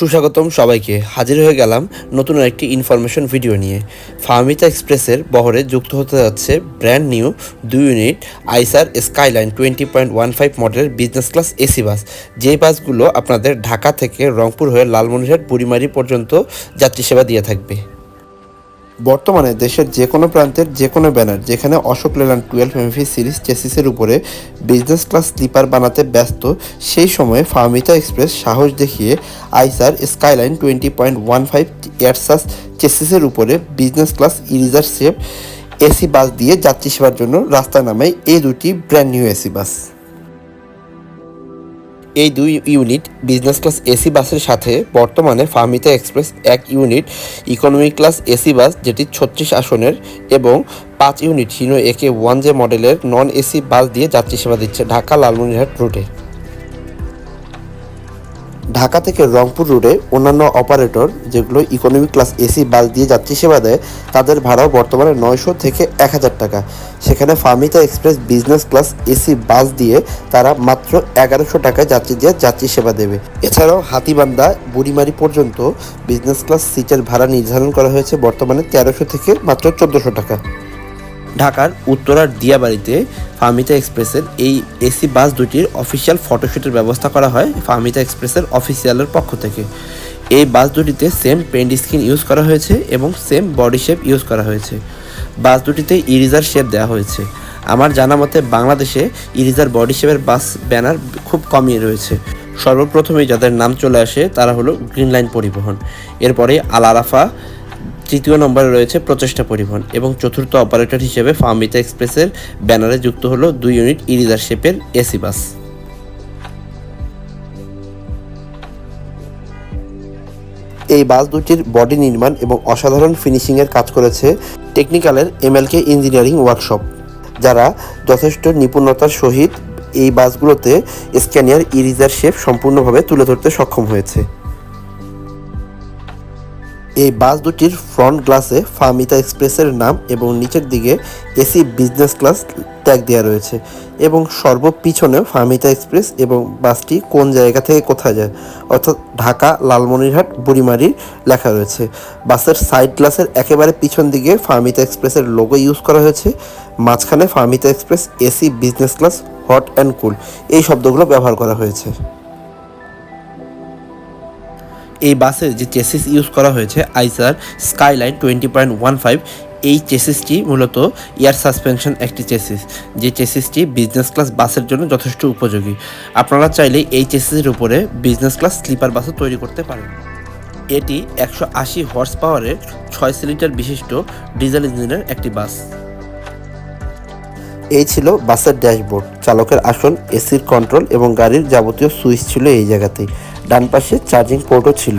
সুস্বাগতম সবাইকে। হাজির হয়ে গেলাম নতুন একটি ইনফরমেশন ভিডিও নিয়ে। ফার্মিতা এক্সপ্রেসের বহরে যুক্ত হতে যাচ্ছে ব্র্যান্ড নিউ দুই unit Eicher Skyline twenty point one five মডেলের বিজনেস ক্লাস এসি বাস যেই বাসগুলো আপনাদের ঢাকা থেকে রংপুর হয়ে লালমনিরহাট, বুড়িমারি পর্যন্ত যাত্রী সেবা দিয়ে থাকবে। বর্তমানে দেশের যে কোনো প্রান্তের যে কোনো ব্যানার যেখানে Ashok Leyland twelve MV series চেসিসের উপরে বিজনেস ক্লাস স্লিপার বানাতে ব্যস্ত, সেই সময়ে ফার্মিতা এক্সপ্রেস সাহস দেখিয়ে Eicher Skyline twenty point one five এয়ারসাস চেসিসের উপরে business class Irizar shape AC bus দিয়ে যাত্রী সেবার জন্য রাস্তায় নামে এই দুটি ব্র্যান্ড নিউ এসি বাস এই দুই ইউনিট বিজনেস ক্লাস এসি বাসের সাথে বর্তমানে ফার্মিতা এক্সপ্রেস এক unit economy class AC bus যেটি ছত্রিশ আসনের এবং পাঁচ unit Hino AK one J মডেলের নন এসি বাস দিয়ে যাত্রী সেবা দিচ্ছে ঢাকা লালমনিরহাট রুটে ঢাকা থেকে রংপুর রুটে অন্যান্য অপারেটর, যেগুলো ইকোনমি ক্লাস এসি বাস দিয়ে যাত্রী সেবা দেয়, তাদের ভাড়াও বর্তমানে নয়শো থেকে এক হাজার টাকা। সেখানে Farmita express business class AC bus দিয়ে তারা মাত্র এগারোশো টাকায় যাত্রী দিয়ে যাত্রী সেবা দেবে। এছাড়াও হাতিবান্ধা, বুড়িমারি পর্যন্ত বিজনেস ক্লাস সিটের ভাড়া নির্ধারণ করা হয়েছে বর্তমানে তেরোশো থেকে মাত্র চোদ্দোশো টাকা। ঢাকার উত্তরার দিয়াবাড়িতে ফার্মিতা এক্সপ্রেসের এই এসি বাস দুটির অফিসিয়াল ফটোশ্যুটের ব্যবস্থা করা হয় ফার্মিতা এক্সপ্রেসের অফিসিয়ালের পক্ষ থেকে। এই বাস দুটিতে সেম পেন্ট স্ক্রিন ইউজ করা হয়েছে এবং সেম বডি শেপ ইউজ করা হয়েছে। বাস দুটিতে ইরিজার শেপ দেওয়া হয়েছে। আমার জানা মতে বাংলাদেশে ইরিজার বডি শেপের বাস ব্যানার খুব কমই রয়েছে। সর্বপ্রথমেই যাদের নাম চলে আসে তারা হলো গ্রিন লাইন পরিবহন। এরপরে আল আরাফা তৃতীয় নম্বরে রয়েছে প্রচেষ্টা পরিবহন এবং চতুর্থ অপারেটর হিসেবে ফার্মিতা এক্সপ্রেসের ব্যানারে যুক্ত হলো দুই ইউনিট ইরিজার শেপের এসি বাস। এই বাস দুটির বডি নির্মাণ এবং অসাধারণ ফিনিশিংয়ের কাজ করেছে টেকনিক্যালের এমএলকে ইঞ্জিনিয়ারিং ওয়ার্কশপ, যারা যথেষ্ট নিপুণতার সহিত এই বাসগুলোতে স্ক্যানিয়ার ইরিজার শেপ সম্পূর্ণভাবে তুলে ধরতে সক্ষম হয়েছে। এই বাস দুটির ফ্রন্ট গ্লাসে ফার্মিতা এক্সপ্রেসের নাম এবং নিচের দিকে এসি বিজনেস ক্লাস ট্যাগ দেওয়া রয়েছে এবং সর্ব সর্বপিছনেও ফার্মিতা এক্সপ্রেস এবং বাসটি কোন জায়গা থেকে কোথায় যায়, অর্থাৎ ঢাকা, লালমনিরহাট, বুড়িমারি লেখা রয়েছে। বাসের সাইড গ্লাসের একেবারে পিছন দিকে ফার্মিতা এক্সপ্রেসের লোগো ইউজ করা হয়েছে। মাঝখানে Farmita express AC business class hot and cool. এই শব্দগুলো ব্যবহার করা হয়েছে। এই বাসে যে চেসিস ইউজ করা হয়েছে Eicher Skyline twenty point one five এই চেসিসটি মূলত এয়ার সাসপেনশন একটি চেসিস যে চেসিসটি বিজনেস ক্লাস বাসের জন্য যথেষ্ট উপযোগী। আপনারা চাইলে এই চেসিসের উপরে বিজনেস ক্লাস স্লিপার বাসও তৈরি করতে পারেন। এটি একশো আশি হর্স পাওয়ারের ছয় সিলিন্ডার বিশিষ্ট ডিজেল ইঞ্জিনের একটি বাস। এই ছিল বাসের ড্যাশবোর্ড। চালকের আসন এসির কন্ট্রোল এবং গাড়ির যাবতীয় সুইচ ছিল এই জায়গাতেই। ডান পাশে চার্জিং পোর্টও ছিল।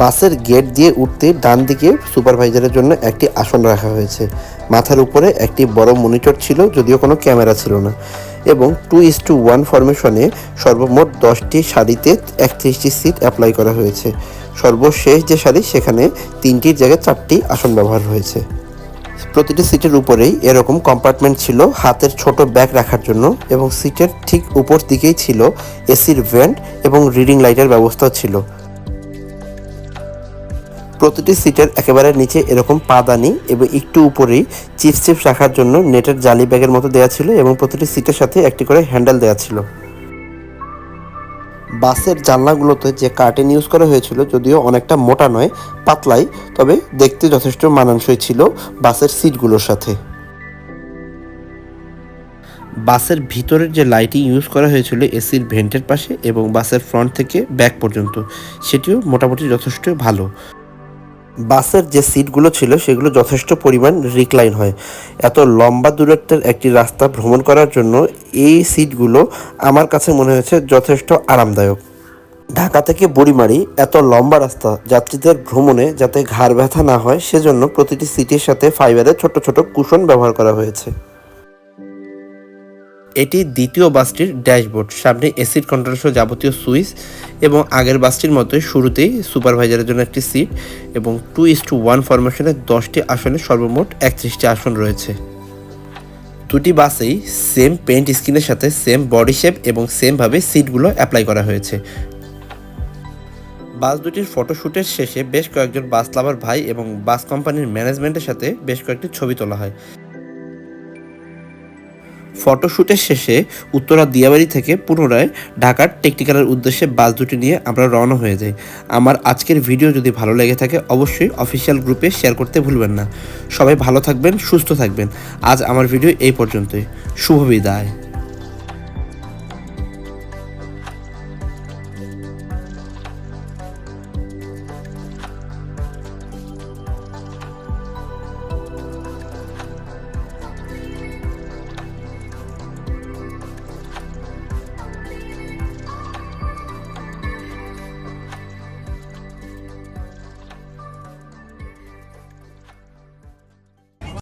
বাসের গেট দিয়ে উঠতে ডান দিকে সুপারভাইজারের জন্য একটি আসন রাখা হয়েছে। মাথার উপরে একটি বড় মনিটর ছিল, যদিও কোনো ক্যামেরা ছিল না। এবং টু ইস টু ওয়ান ফরমেশনে সর্বমোট দশটি সারিতে একত্রিশটি সিট অ্যাপ্লাই করা হয়েছে। সর্বশেষ যে শাড়ি সেখানে তিনটির জায়গায় চারটি আসন ব্যবহার হয়েছে। প্রতিটি সিটের উপরেই এরকম কম্পার্টমেন্ট ছিল, হাতের ছোট ব্যাগ রাখার জন্য এবং সিটের ঠিক উপর দিকেই ছিল এসির ভেন্ট এবং রিডিং লাইটের ব্যবস্থা ছিল। প্রতিটি সিটের একেবারে নিচে এরকম পাদানি এবং একটু উপরেই চিপস চিপস রাখার জন্য নেটের জালি ব্যাগের মতো দেওয়া ছিল এবং প্রতিটি সিটের সাথে একটি করে হ্যান্ডেল দেওয়া ছিল। বাসের জানলাগুলোতে যে কার্টেন ইউজ করা হয়েছিল যদিও অনেকটা মোটা নয়, পাতলাই, তবে দেখতে যথেষ্ট মানানসই ছিল বাসের সিটগুলোর সাথে। বাসের ভিতরের যে লাইটিং ইউজ করা হয়েছিল এসির ভেন্টের পাশে এবং বাসের ফ্রন্ট থেকে ব্যাক পর্যন্ত, সেটিও মোটামুটি যথেষ্ট ভালো। বাসের যে সিটগুলো ছিল, সেগুলো যথেষ্ট পরিমাণ রিক্লাইন হয়। এত লম্বা দূরত্বের একটি রাস্তা ভ্রমণ করার জন্য এই সিটগুলো আমার কাছে মনে হয়েছে যথেষ্ট আরামদায়ক। ঢাকা থেকে বুড়িমারি এত লম্বা রাস্তা যাত্রীদের ভ্রমণে যাতে ঘাড় ব্যথা না হয়, সেজন্য প্রতিটি সিটের সাথে ফাইবারের ছোট ছোট কুশন ব্যবহার করা হয়েছে। এটি দ্বিতীয় বাসটির ড্যাশবোর্ড। সামনে এসিড কন্ট্রোল সহ যাবতীয় সুইচ এবং আগের বাসটির মতোই শুরুতেই সুপারভাইজারের জন্য একটি সিট এবং টু ইস টু ওয়ান ফরমেশনের দশটি আসনে সর্বমোট একত্রিশটি আসন রয়েছে। দুটি বাসেই সেম পেন্ট স্কিনের সাথে সেম বডি শেপ এবং সেমভাবে সিটগুলো অ্যাপ্লাই করা হয়েছে। বাস দুটির ফটোশ্যুটের শেষে বেশ কয়েকজন বাস লাভার ভাই এবং বাস কোম্পানির ম্যানেজমেন্টের সাথে বেশ কয়েকটি ছবি তোলা হয়। ফটোশ্যুটের শেষে উত্তরা দিয়াবাড়ি থেকে পুনরায় ঢাকার টেকনিক্যালের উদ্দেশ্যে বাস দুটি নিয়ে আমরা রওনা হয়ে যাই। আমার আজকের ভিডিও যদি ভালো লেগে থাকে, অবশ্যই অফিসিয়াল গ্রুপে শেয়ার করতে ভুলবেন না। সবাই ভালো থাকবেন, সুস্থ থাকবেন। আজ আমার ভিডিও এই পর্যন্তই। শুভ বিদায়।